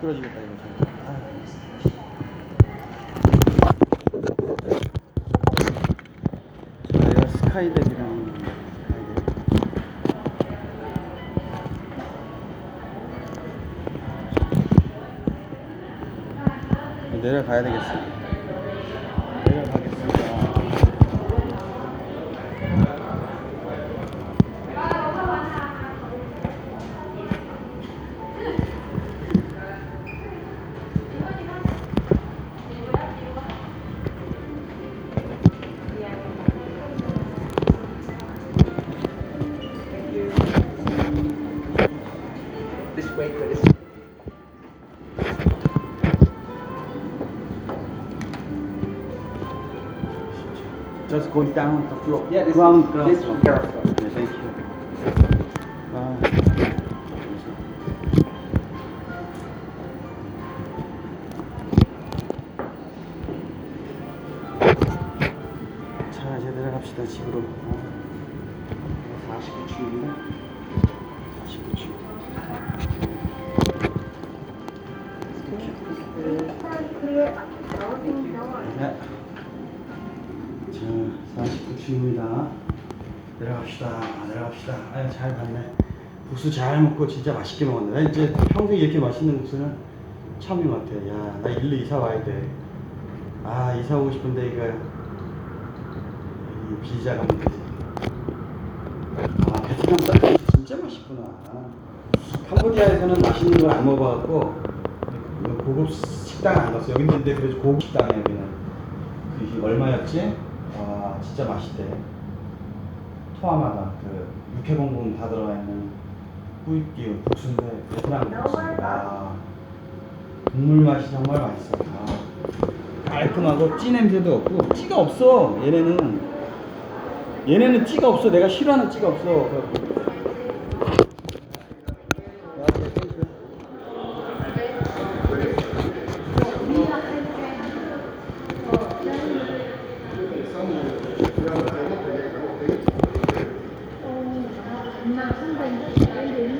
떨어지겠다 이거. 아. 저희가 스카이덱이랑 스카이덱. 내려가야 되겠어. Going down the floor. Yeah, this ground, is, ground this one careful. 네, thank you. 아. 자, 이제 내려갑시다, 집으로. 아, 49층입니다. 49층. 네. 자, 49층입니다. 내려갑시다. 내려갑시다. 아유, 잘 갔네. 국수 잘 먹고 진짜 맛있게 먹었네. 나 이제 평생 이렇게 맛있는 국수는 처음인 것 같아. 야, 나 일로 이사 와야 돼. 아, 이사 오고 싶은데 이거 이 비자가 문제지. 아, 베트남 쌀국수 진짜 맛있구나. 캄보디아에서는 맛있는 걸 안 먹어갖고 고급 식당 안 갔어. 여기 있는데 그래도 고급 식당이야 여기는. 그 얼마였지? 와 진짜 맛있대. 토하마다 그 육회봉봉 다 들어가 있는 후이끼 국수인데 베트남 국수. 아 국물 맛이 정말 맛있어. 아, 깔끔하고 찌 냄새도 없고 찌가 없어. 얘네는 얘네는 찌가 없어. 내가 싫어하는 찌가 없어. mà không cần phải đến đến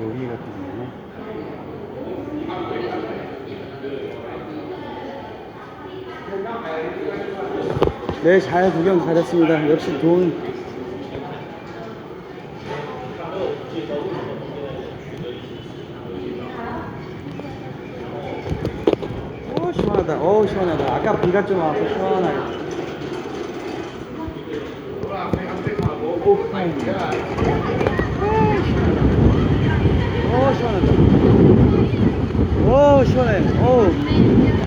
요리 같은 경우는 네, 잘 구경 잘했습니다. 역시 돈. 오, 시원하다. 오, 시원하다. 아까 비가 좀 와서 시원하게. 오, 오, 시원하다. 오, 시원해. 오.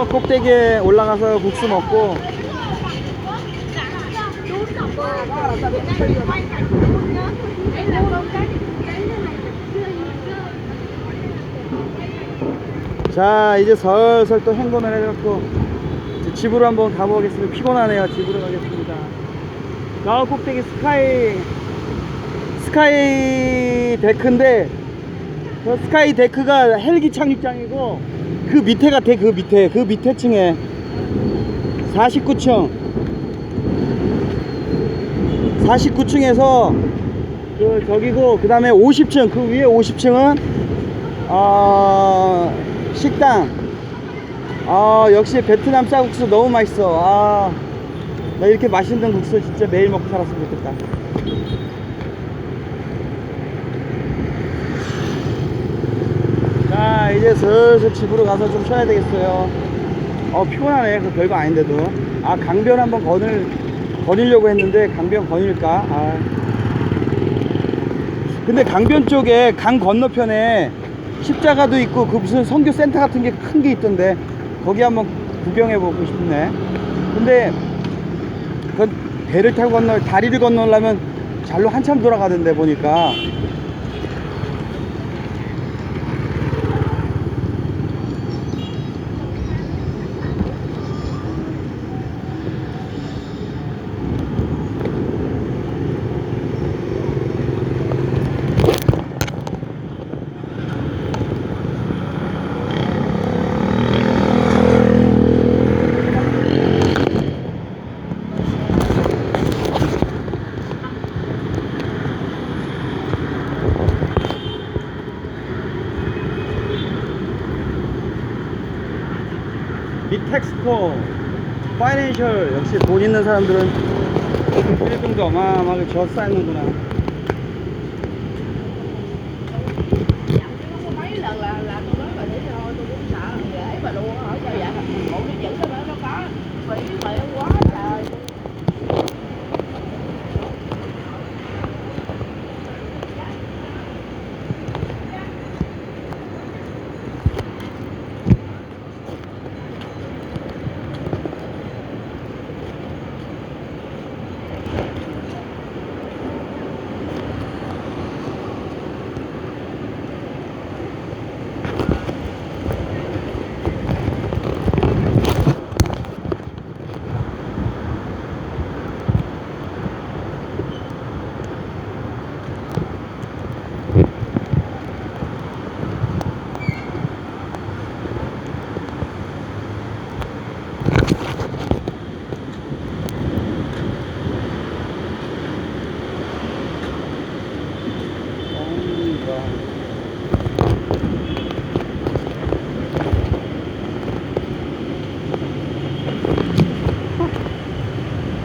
어, 꼭대기에 올라가서 국수 먹고. 자, 이제 슬슬 또 행군을 해갖고 집으로 한번 가보겠습니다. 피곤하네요. 집으로 가겠습니다. 저 꼭대기 스카이 스카이 데크인데 저 스카이 데크가 헬기 착륙장이고 그 밑에 같아. 그 밑에. 그 밑에 층에. 49층. 49층에서 그 저기고 그 다음에 50층. 그 위에 50층은 어, 식당. 아 역시 베트남 쌀국수 너무 맛있어. 아나 이렇게 맛있는 국수 진짜 매일 먹고 살았으면 좋겠다 자 이제 슬슬 집으로 가서 좀 쉬어야 되겠어요. 어 피곤하네. 그 별거 아닌데도. 아 강변 한번 거닐 거닐려고 했는데 강변 거닐까? 아. 근데 강변 쪽에 강 건너편에 십자가도 있고 그 무슨 선교 센터 같은 게큰게 있던데 거기 한번 구경해 보고 싶네. 근데 그 배를 타고 건너 다리를 건너려면 잘로 한참 돌아가던데 보니까 파이낸셜 역시 돈 있는 사람들은 필금도 어마어마하게 저 쌓이는구나.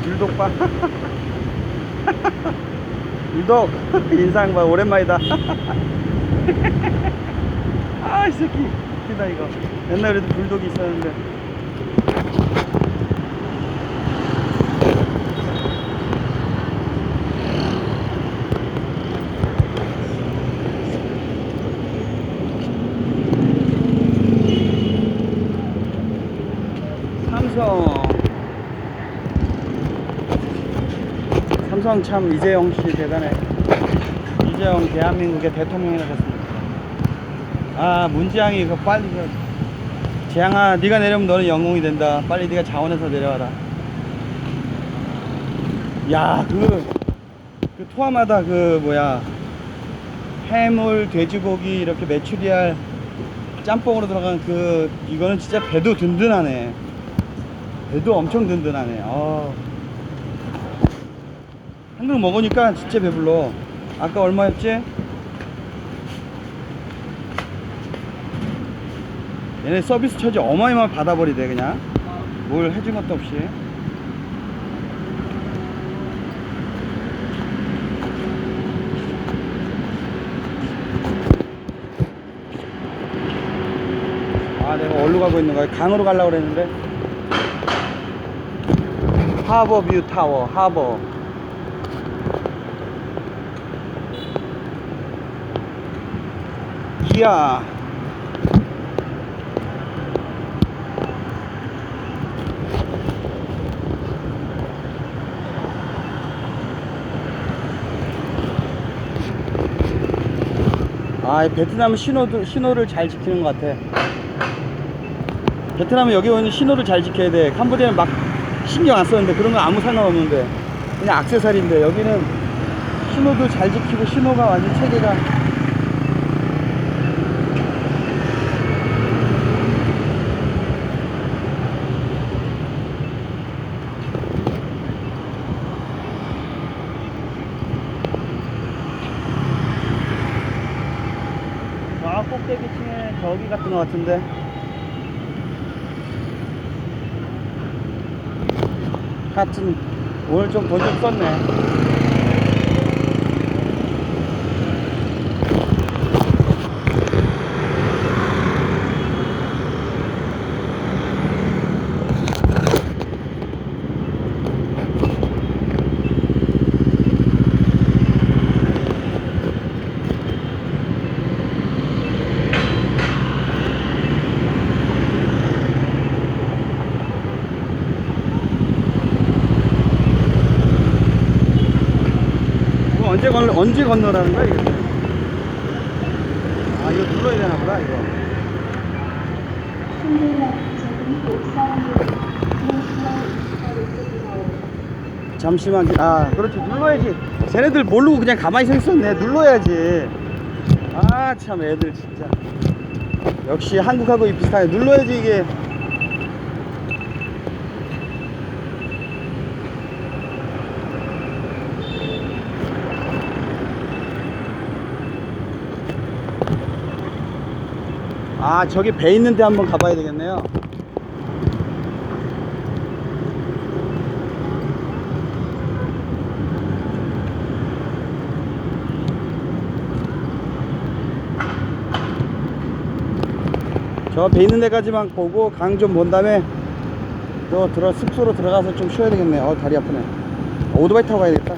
불독 봐. 불독 인상 봐 오랜만이다. 아 이 새끼 웃기다 이거. 옛날에도 불독이 있었는데. 삼성 삼성 참 이재용 씨 대단해. 이재용 대한민국의 대통령이 됐습니다. 아 문지양이 그 빨리 그 지양아 네가 내려오면 너는 영웅이 된다. 빨리 네가 자원해서 내려와라. 야그 그 토하마다 그 뭐야. 해물 돼지고기 이렇게 메추리알 짬뽕으로 들어간 그 이거는 진짜 배도 든든하네. 배도 엄청 든든하네. 아. 한 그릇 먹으니까 진짜 배불러. 아까 얼마였지? 얘네 서비스 처지 어마어마하게 받아버리대 그냥. 뭘 해준 것도 없이. 아 내가 어디로 가고 있는 거야? 강으로 가려고 그랬는데. 하버뷰 타워 하버 기아 아, 이 베트남은 신호도, 신호를 잘 지키는 것 같아. 베트남은 여기 오는 신호를 잘 지켜야 돼. 캄보디아는 막 신경 안 썼는데 그런 건 아무 상관없는데 그냥 악세사리인데 여기는 신호도 잘 지키고 신호가 완전 체계가 아 꼭대기 층에 저기 같은 것 같은데. 하여튼 오늘 좀 돈 좀 썼네 언제 건너 언제 건너라는 거야 이게? 아 이거 눌러야 되나 보다 이거. 잠시만 기- 아 그렇지 눌러야지. 쟤네들 모르고 그냥 가만히 서 있었네. 눌러야지. 아 참 애들 진짜. 역시 한국하고 비슷하게 눌러야지 이게. 아 저기 배 있는데 한번 가봐야 되겠네요. 저 배 있는 데까지만 보고 강 좀 본 다음에 또 들어 숙소로 들어가서 좀 쉬어야 되겠네 어 다리 아프네. 오토바이 타고 가야겠다.